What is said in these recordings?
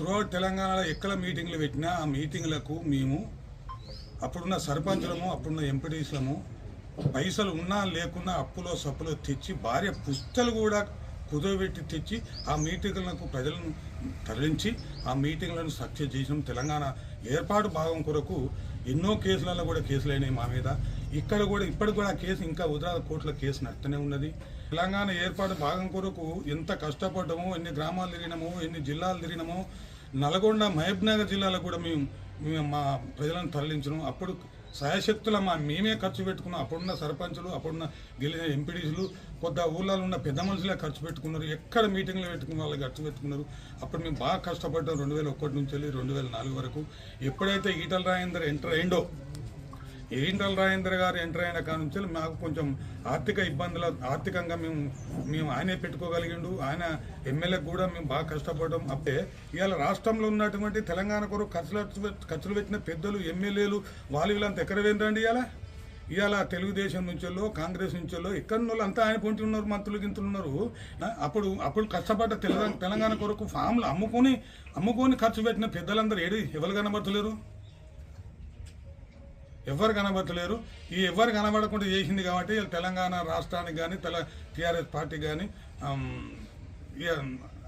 Throughout తెలంగాణలో ఎక్కడ మీటింగ్లు పెట్టినా ఆ మీటింగ్లకు మేము అప్పుడున్న సర్పంచులము అప్పుడున్న ఎంపీటీసులము పైసలు ఉన్నా లేకున్నా అప్పులో సప్పులో తెచ్చి భార్య పుస్తలు కూడా కుదవబెట్టి తెచ్చి ఆ మీటింగ్లకు ప్రజలను తరలించి ఆ మీటింగ్లను సక్సెస్ చేసినాం తెలంగాణ ఏర్పాటు భాగం కొరకు ఎన్నో కేసులలో కూడా కేసులు అయినాయి మా మీద. ఇక్కడ కూడా ఇప్పటికి కూడా కేసు ఇంకా ఉదరాల కోర్టుల కేసు నడుతూనే ఉన్నది. తెలంగాణ ఏర్పాటు భాగం కొరకు ఎంత కష్టపడ్డామో ఎన్ని గ్రామాలు తిరిగినామో ఎన్ని జిల్లాలు తిరిగినామో నల్గొండ మహబ్నగర్ జిల్లాలో కూడా మేము మేము మా ప్రజలను తరలించడం. అప్పుడు సహాయశక్తుల మా మేమే ఖర్చు పెట్టుకున్నాం. అప్పుడున్న సర్పంచులు అప్పుడున్న గెలిచిన ఎంపీడీసీలు కొద్ది ఊళ్ళలో ఉన్న పెద్ద మనుషులే ఖర్చు పెట్టుకున్నారు. ఎక్కడ మీటింగ్లు పెట్టుకున్న వాళ్ళు ఖర్చు పెట్టుకున్నారు. అప్పుడు మేము బాగా కష్టపడ్డాం. రెండు వేల ఒకటి నుంచి వెళ్ళి రెండు వేల నాలుగు వరకు. ఎప్పుడైతే ఈటల రాజేందర్ ఎంటర్ అయిండో ఈటల రాజేంద్ర గారు ఎంటర్ అయిన కాడ నుంచి మాకు కొంచెం ఆర్థిక ఇబ్బందుల ఆర్థికంగా మేము మేము ఆయనే పెట్టుకోగలిగిండు. ఆయన ఎమ్మెల్యేకి కూడా మేము బాగా కష్టపడడం. అప్పుడే ఇవాళ రాష్ట్రంలో ఉన్నటువంటి తెలంగాణ కొరకు ఖర్చులు ఖర్చులు పెట్టిన పెద్దలు ఎమ్మెల్యేలు వాళ్ళు వీళ్ళంతా ఎక్కడ వెళ్ళండి ఇవాళ? ఇవాళ తెలుగుదేశం నుంచెల్లో కాంగ్రెస్ నుంచెల్లో ఎక్కడి వాళ్ళు అంతా ఆయన పొంటి ఉన్నారు మంత్రులు గింతులు ఉన్నారు. అప్పుడు అప్పుడు కష్టపడ్డ తెలంగాణ తెలంగాణ కొరకు ఫామ్లు అమ్ముకొని అమ్ముకొని ఖర్చు పెట్టిన పెద్దలందరూ ఏడు? ఎవరు కనబడతలేరు? ఎవరు కనబడతలేరు. ఈ ఎవరు కనబడకుండా చేసింది కాబట్టి తెలంగాణ రాష్ట్రానికి కానీ తెల టీఆర్ఎస్ పార్టీ కానీ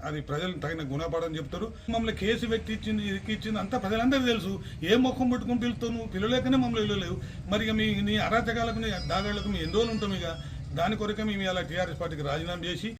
అది ప్రజలు తగిన గుణపడని చెప్తారు. మమ్మల్ని కేసు పెట్టి ఇచ్చింది ఇచ్చింది అంతా ప్రజలందరికీ తెలుసు. ఏ ముఖం పెట్టుకుని పిలుస్తావు నువ్వు పిల్లలేకనే మమ్మల్ని వెళ్ళలేవు మరి ఇక మీ నీ అరాచకాలకు నీ దాగాళ్ళకు మీ ఎన్ని రోజులు ఉంటాం ఇక? దాని కొరకే మేము ఇలా టీఆర్ఎస్ పార్టీకి రాజీనామా చేసి